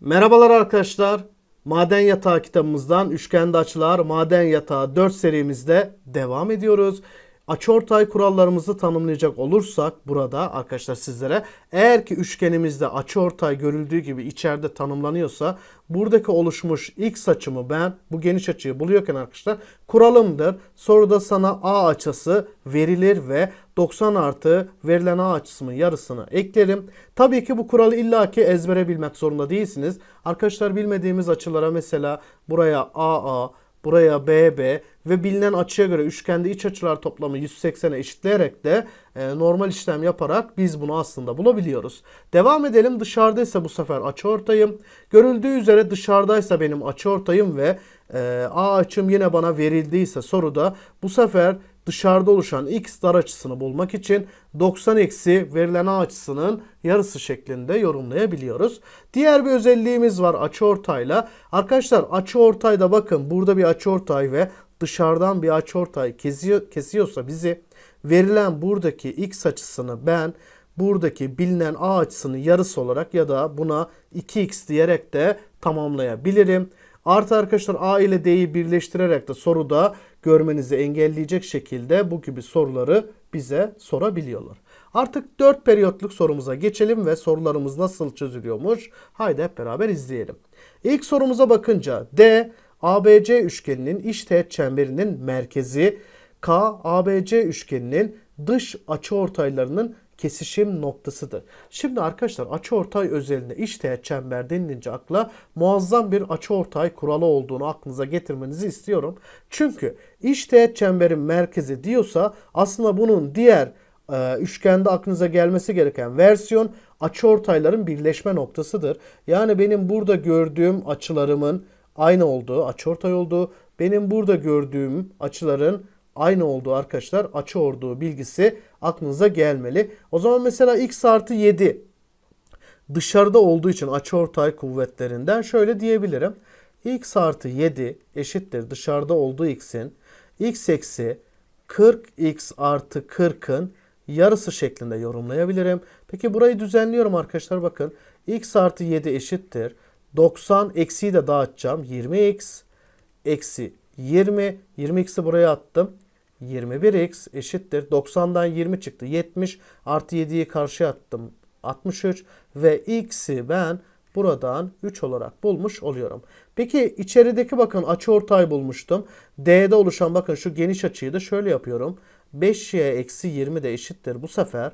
Merhabalar arkadaşlar. Maden Yatağı kitabımızdan Üçgende Açılar Maden Yatağı 4 serimizde devam ediyoruz. Açıortay kurallarımızı tanımlayacak olursak burada arkadaşlar sizlere eğer ki üçgenimizde açıortay görüldüğü gibi içeride tanımlanıyorsa buradaki oluşmuş x açımı ben bu geniş açıyı buluyorken arkadaşlar kuralımdır. Soruda sana a açısı verilir ve 90 artı verilen a açısının yarısını eklerim. Tabii ki bu kuralı illaki ezbere bilmek zorunda değilsiniz. Arkadaşlar bilmediğimiz açılara mesela buraya AA, buraya BB ve bilinen açıya göre üçgende iç açılar toplamı 180'e eşitleyerek de e, normal işlem yaparak biz bunu aslında bulabiliyoruz. Devam edelim. Dışarıdaysa bu sefer açıortayım. Görüldüğü üzere dışarıdaysa benim açıortayım ve e, A açım yine bana verildiyse soruda bu sefer dışarıda oluşan x dar açısını bulmak için 90 eksi verilen a açısının yarısı şeklinde yorumlayabiliyoruz. Diğer bir özelliğimiz var açıortayla. Arkadaşlar açıortayda bakın burada bir açıortay ve dışarıdan bir açıortay kesiyor, kesiyorsa bizi verilen buradaki x açısını ben buradaki bilinen a açısının yarısı olarak ya da buna 2x diyerek de tamamlayabilirim. Artı arkadaşlar A ile D'yi birleştirerek de soruda görmenizi engelleyecek şekilde bu gibi soruları bize sorabiliyorlar. Artık 4 periyotluk sorumuza geçelim ve sorularımız nasıl çözülüyormuş? Haydi hep beraber izleyelim. İlk sorumuza bakınca D ABC üçgeninin iç teğet çemberinin merkezi, K ABC üçgeninin dış açıortaylarının kesişim noktasıdır. Şimdi arkadaşlar açıortay özelinde iç teğet çember denilince akla muazzam bir açıortay kuralı olduğunu aklınıza getirmenizi istiyorum. Çünkü iç teğet çemberin merkezi diyorsa aslında bunun diğer e, üçgende aklınıza gelmesi gereken versiyon açıortayların birleşme noktasıdır. Yani benim burada gördüğüm açılarımın aynı olduğu, açıortay olduğu, benim burada gördüğüm açıların aynı olduğu arkadaşlar açı olduğu bilgisi aklınıza gelmeli. O zaman mesela x artı 7 dışarıda olduğu için açıortay kuvvetlerinden şöyle diyebilirim. x artı 7 eşittir dışarıda olduğu x'in x eksi 40x artı 40'ın yarısı şeklinde yorumlayabilirim. Peki burayı düzenliyorum arkadaşlar bakın. x artı 7 eşittir. 90 eksiyi de dağıtacağım. 20x eksi 20. 20x'i buraya attım. 21x eşittir. 90'dan 20 çıktı. 70 artı 7'yi karşıya attım. 63 ve x'i ben buradan 3 olarak bulmuş oluyorum. Peki içerideki bakın açıortay bulmuştum. D'de oluşan bakın şu geniş açıyı da şöyle yapıyorum. 5y eksi 20 de eşittir. Bu sefer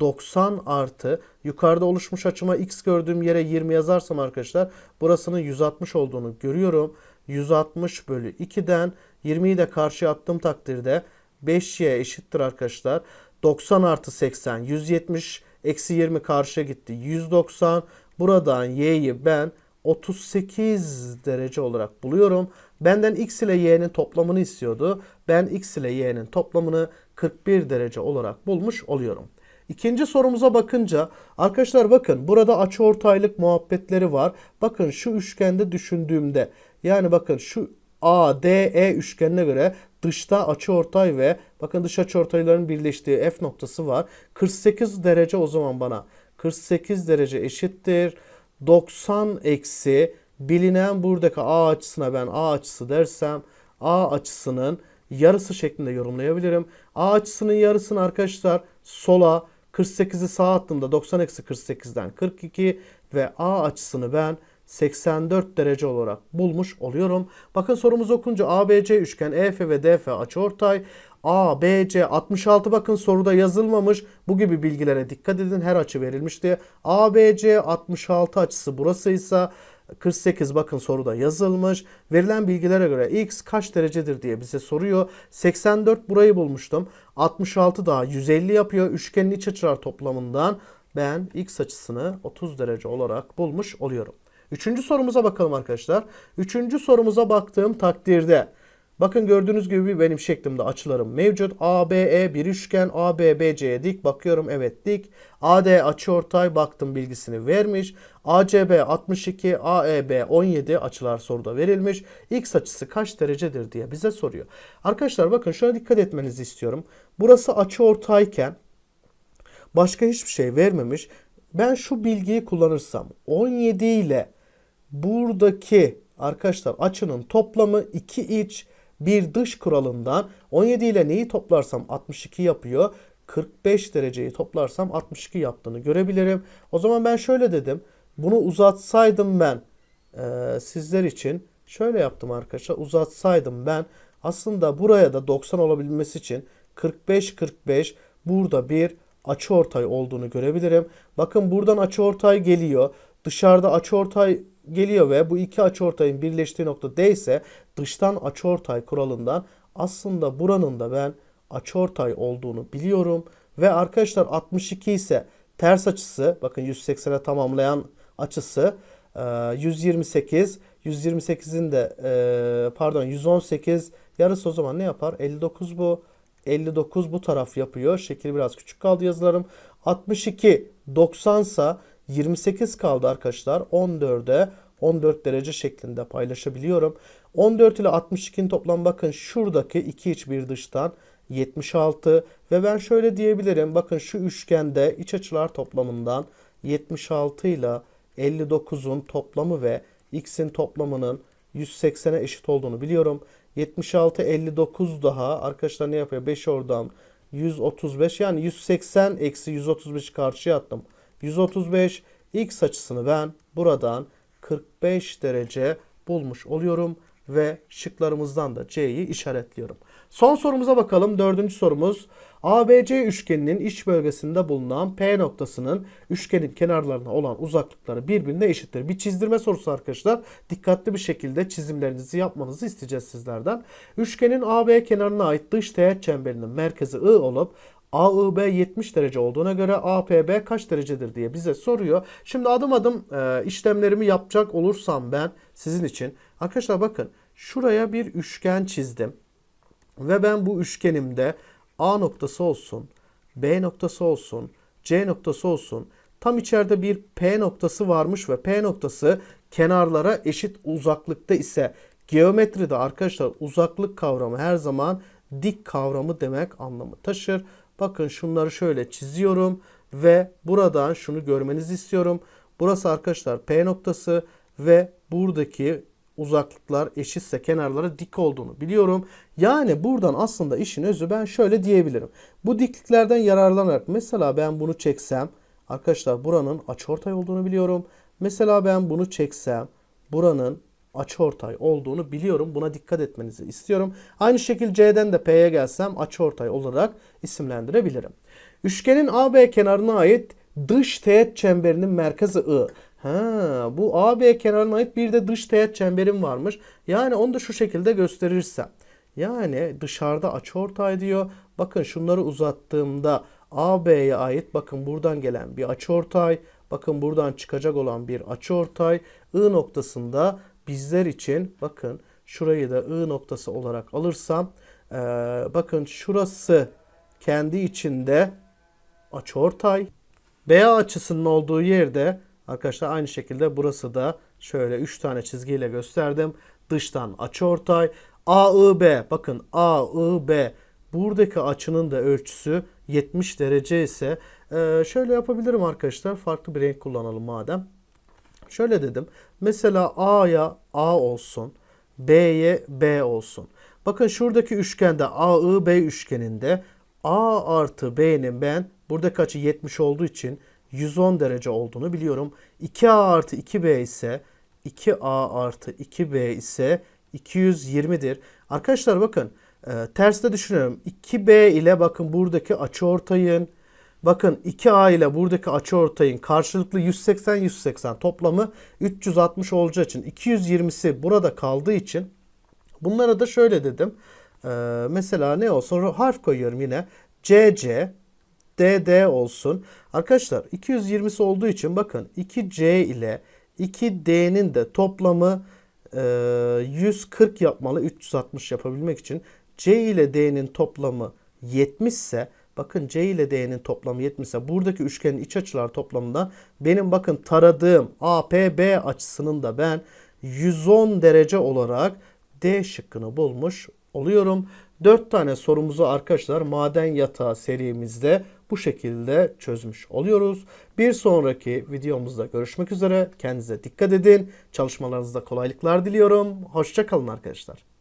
90 artı yukarıda oluşmuş açıma x gördüğüm yere 20 yazarsam arkadaşlar burasının 160 olduğunu görüyorum. 160 bölü 2'den 20'yi de karşıya attığım takdirde 5y eşittir arkadaşlar. 90 artı 80 170 eksi 20 karşıya gitti. 190 buradan y'yi ben 38 derece olarak buluyorum. Benden x ile y'nin toplamını istiyordu. Ben x ile y'nin toplamını 41 derece olarak bulmuş oluyorum. İkinci sorumuza bakınca arkadaşlar bakın burada açıortaylık muhabbetleri var. Bakın şu üçgende düşündüğümde yani bakın şu ADE üçgenine göre dışta açıortay ve bakın dış açıortayların birleştiği F noktası var. 48 derece o zaman bana 48 derece eşittir. 90 eksi bilinen buradaki A açısına ben A açısı dersem A açısının yarısı şeklinde yorumlayabilirim. A açısının yarısını arkadaşlar sola 48'i sağ attığımda 90 eksi 48'den 42 ve A açısını ben 84 derece olarak bulmuş oluyorum. Bakın sorumuzu okunca ABC üçgen EF ve DF açıortay. ABC 66 bakın soruda yazılmamış. Bu gibi bilgilere dikkat edin. Her açı verilmişti. ABC 66 açısı burasıysa 48 bakın soruda yazılmış. Verilen bilgilere göre x kaç derecedir diye bize soruyor. 84 burayı bulmuştum. 66 daha 150 yapıyor. Üçgenin iç açılar toplamından ben x açısını 30 derece olarak bulmuş oluyorum. Üçüncü sorumuza bakalım arkadaşlar. Üçüncü sorumuza baktığım takdirde bakın gördüğünüz gibi benim şeklimde açılarım mevcut. ABE bir üçgen ABBC'ye dik bakıyorum evet dik. AD açıortay baktım bilgisini vermiş. ACB 62 AEB 17 açılar soruda verilmiş. X açısı kaç derecedir diye bize soruyor. Arkadaşlar bakın şuna dikkat etmenizi istiyorum. Burası açıortayken başka hiçbir şey vermemiş. Ben şu bilgiyi kullanırsam 17 ile buradaki arkadaşlar açının toplamı 2 iç bir dış kuralından 17 ile neyi toplarsam 62 yapıyor. 45 dereceyi toplarsam 62 yaptığını görebilirim. O zaman ben şöyle dedim. Bunu uzatsaydım ben e, sizler için şöyle yaptım arkadaşlar. Uzatsaydım ben aslında buraya da 90 olabilmesi için 45-45 burada bir açıortay olduğunu görebilirim. Bakın buradan açıortay geliyor. Dışarıda açıortay geliyor ve bu iki açıortayın birleştiği nokta D ise dıştan açıortay kuralından aslında buranın da ben açıortay olduğunu biliyorum. Ve arkadaşlar 62 ise ters açısı bakın 180'e tamamlayan açısı e, 128 128'in de e, pardon 118 yarısı o zaman ne yapar? 59 bu. 59 bu taraf yapıyor. Şekil biraz küçük kaldı yazılarım. 62 90 sa 28 kaldı arkadaşlar. 14'e 14 derece şeklinde paylaşabiliyorum. 14 ile 62'nin toplam bakın şuradaki iki iç bir dıştan 76 ve ben şöyle diyebilirim. Bakın şu üçgende iç açılar toplamından 76 ile 59'un toplamı ve x'in toplamının 180'e eşit olduğunu biliyorum. 76 59 daha arkadaşlar ne yapıyor? 5 oradan 135 yani 180 eksi 135 karşıya attım. 135 x açısını ben buradan 45 derece bulmuş oluyorum ve şıklarımızdan da C'yi işaretliyorum. Son sorumuza bakalım. Dördüncü sorumuz. ABC üçgeninin iç bölgesinde bulunan P noktasının üçgenin kenarlarına olan uzaklıkları birbirine eşittir. Bir çizdirme sorusu arkadaşlar. Dikkatli bir şekilde çizimlerinizi yapmanızı isteyeceğiz sizlerden. Üçgenin AB kenarına ait dış teğet çemberinin merkezi I olup AIB 70 derece olduğuna göre APB kaç derecedir diye bize soruyor. Şimdi adım adım e, işlemlerimi yapacak olursam ben sizin için. Arkadaşlar bakın şuraya bir üçgen çizdim. Ve ben bu üçgenimde A noktası olsun, B noktası olsun, C noktası olsun. Tam içeride bir P noktası varmış ve P noktası kenarlara eşit uzaklıkta ise geometride arkadaşlar uzaklık kavramı her zaman dik kavramı demek anlamı taşır. Bakın şunları şöyle çiziyorum ve buradan şunu görmenizi istiyorum. Burası arkadaşlar P noktası ve buradaki uzaklıklar eşitse kenarları dik olduğunu biliyorum. Yani buradan aslında işin özü ben şöyle diyebilirim. Bu dikliklerden yararlanarak mesela ben bunu çeksem arkadaşlar buranın açıortay olduğunu biliyorum. Mesela ben bunu çeksem buranın açıortay olduğunu biliyorum. Buna dikkat etmenizi istiyorum. Aynı şekilde C'den de P'ye gelsem açıortay olarak isimlendirebilirim. Üçgenin AB kenarına ait dış teğet çemberinin merkezi I. Ha, bu AB kenarına ait bir de dış teğet çemberim varmış. Yani onu da şu şekilde gösterirsem. Yani dışarıda açıortay diyor. Bakın şunları uzattığımda AB'ye ait bakın buradan gelen bir açıortay. Bakın buradan çıkacak olan bir açıortay. I noktasında bizler için bakın şurayı da I noktası olarak alırsam ee, bakın şurası kendi içinde açıortay. BA açısının olduğu yerde arkadaşlar aynı şekilde burası da şöyle 3 tane çizgiyle gösterdim. Dıştan açıortay. AIB bakın AIB buradaki açının da ölçüsü 70 derece ise e, şöyle yapabilirim arkadaşlar. Farklı bir renk kullanalım madem. Şöyle dedim. Mesela A'ya A olsun. B'ye B olsun. Bakın şuradaki üçgende AIB üçgeninde A artı B'nin ben buradaki açı 70 olduğu için 110 derece olduğunu biliyorum. 2A artı 2B ise 2A artı 2B ise 220'dir. Arkadaşlar bakın e, terste düşünüyorum. 2B ile bakın buradaki açıortayın bakın 2A ile buradaki açıortayın karşılıklı 180 180 toplamı 360 olacağı için 220'si burada kaldığı için bunlara da şöyle dedim. E, mesela ne olsun harf koyuyorum yine. CC DD olsun. Arkadaşlar 220'si olduğu için bakın 2C ile 2D'nin de toplamı e, 140 yapmalı 360 yapabilmek için. C ile D'nin toplamı 70 ise bakın C ile D'nin toplamı 70 ise buradaki üçgenin iç açılar toplamında benim bakın taradığım APB açısının da ben 110 derece olarak D şıkkını bulmuş oluyorum. 4 tane sorumuzu arkadaşlar maden yatağı serimizde bu şekilde çözmüş oluyoruz. Bir sonraki videomuzda görüşmek üzere. Kendinize dikkat edin. Çalışmalarınızda kolaylıklar diliyorum. Hoşçakalın arkadaşlar.